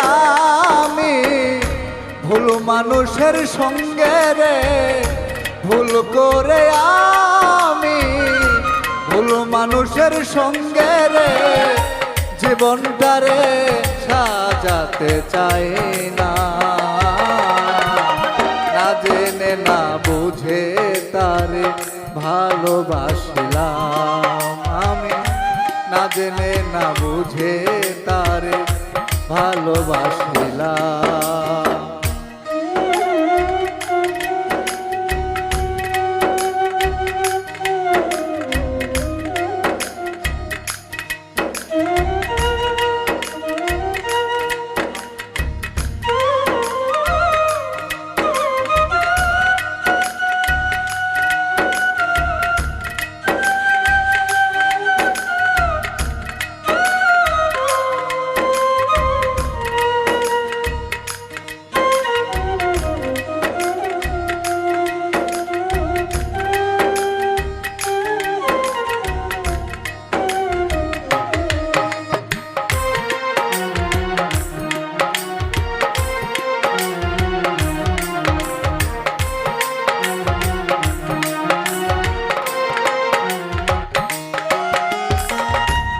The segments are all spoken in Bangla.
আমি ভুল মানুষের সঙ্গে রে, ভুল করে আমি ভুল মানুষের সঙ্গে রে জীবনটারে সাজাতে চাই না। না জেনে, না বুঝে তারে ভালোবাসলাম আমি। না জেনে, না বুঝে তারে ভালোবাসলাম।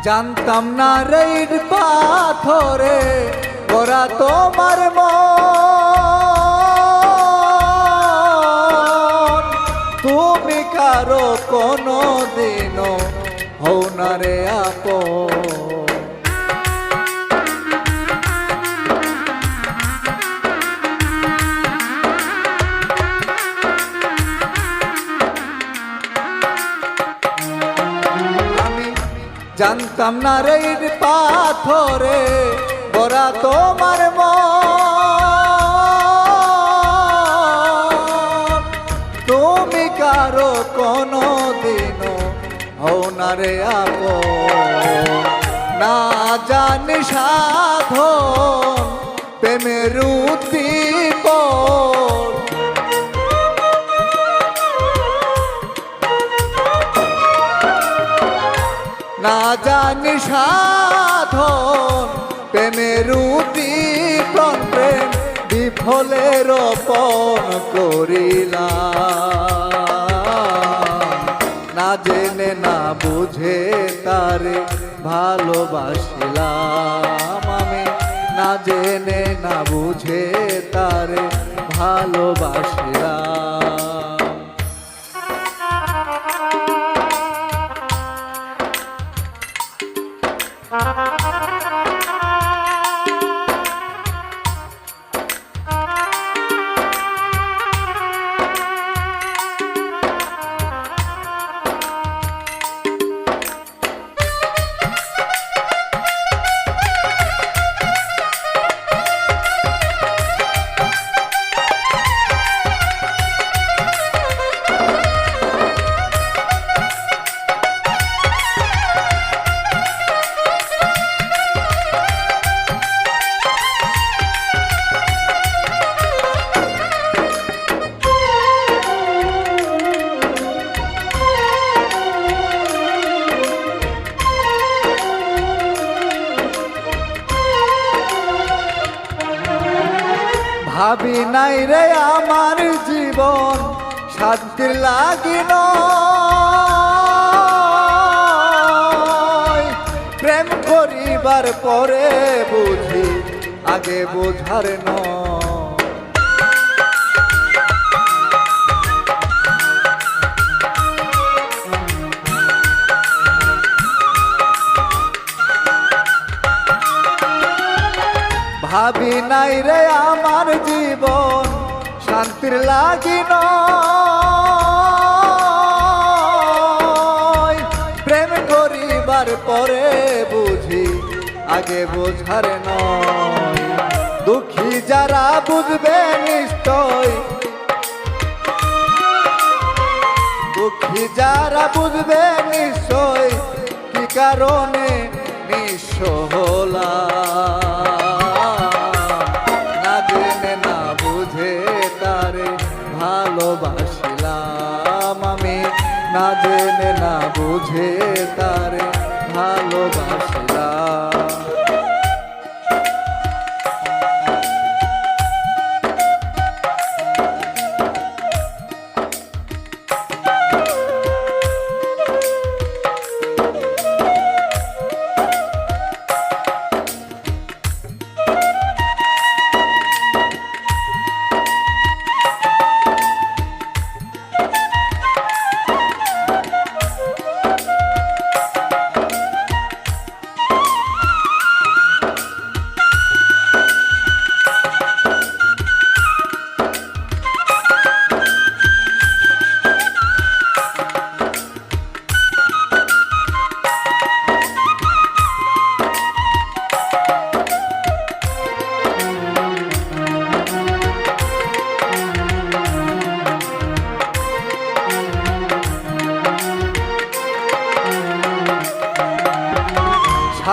জানতাম না রে ইট পাথরে, ওরা তোমার মন। তুমি কারও কোনো দিনও হও না রে আপন। জানতাম না রে ইট পাথরে, বরা তোমার মন। তুমি কারও কোনো দিনও হও না রে আপন। না জানি সাধন, প্রেমের উদ্দীপন না জানি সাধন প্রেমের উদ্দীপন প্রেম বিফলে রোপণ করিলাম। না জেনে, না বুঝে তারে ভালোবাসিলাম আমি। না জেনে, না বুঝে তারে ভালোবাসিলাম। নাই রে আমার জীবন শান্তি লাগিল। প্রেম করিবার পরে বুঝি আগে বোঝার নয়। ভাবি নাই রে আমার জীবন শান্তির লাগিন প্রেম করিবার পরে বুঝি, আগে বোঝার নয়। দুঃখী যারা বুঝবে নিশ্চয়। দুঃখী যারা বুঝবে নিশ্চয়, কি কারণে নিঃস্ব হলাম? বুঝে তার ভালোবাসিলাম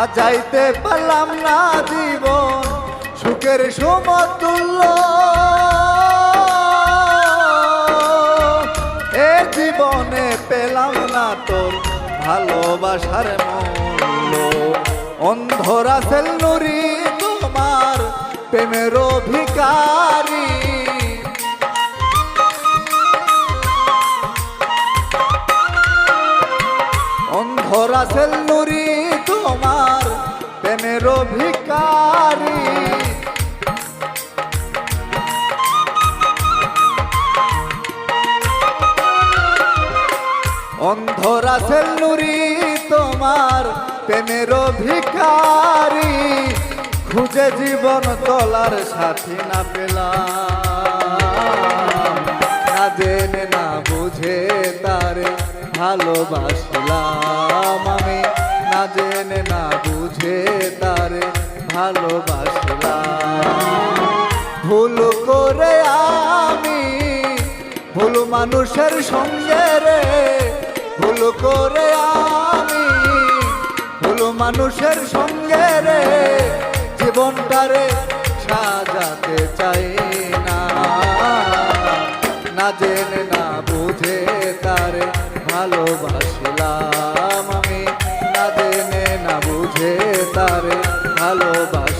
সাজাইতে পারলাম না জীবন, সুখের সমতুল্য। এ জীবনে পেলাম না তোর ভালোবাসার মূল্য। অন্ধরা সেল নুরি তোমার প্রেমের অধিকারী। অন্ধরা সেল নুরি তোমার প্রেমের ভিকারি অন্ধরা সেল নুরি তোমার প্রেমের ভিকারি খুঁজে জীবন তলার সাথী না পেলাম। না জেনে না বুঝে তারে ভালোবাসলাম আমি। জেনে না বুঝে তারে ভালোবাসলাম। ভুল করে আমি ভুল মানুষের সঙ্গে রে, ভুল করে আমি ভুল মানুষের সঙ্গে রে, জীবনটারে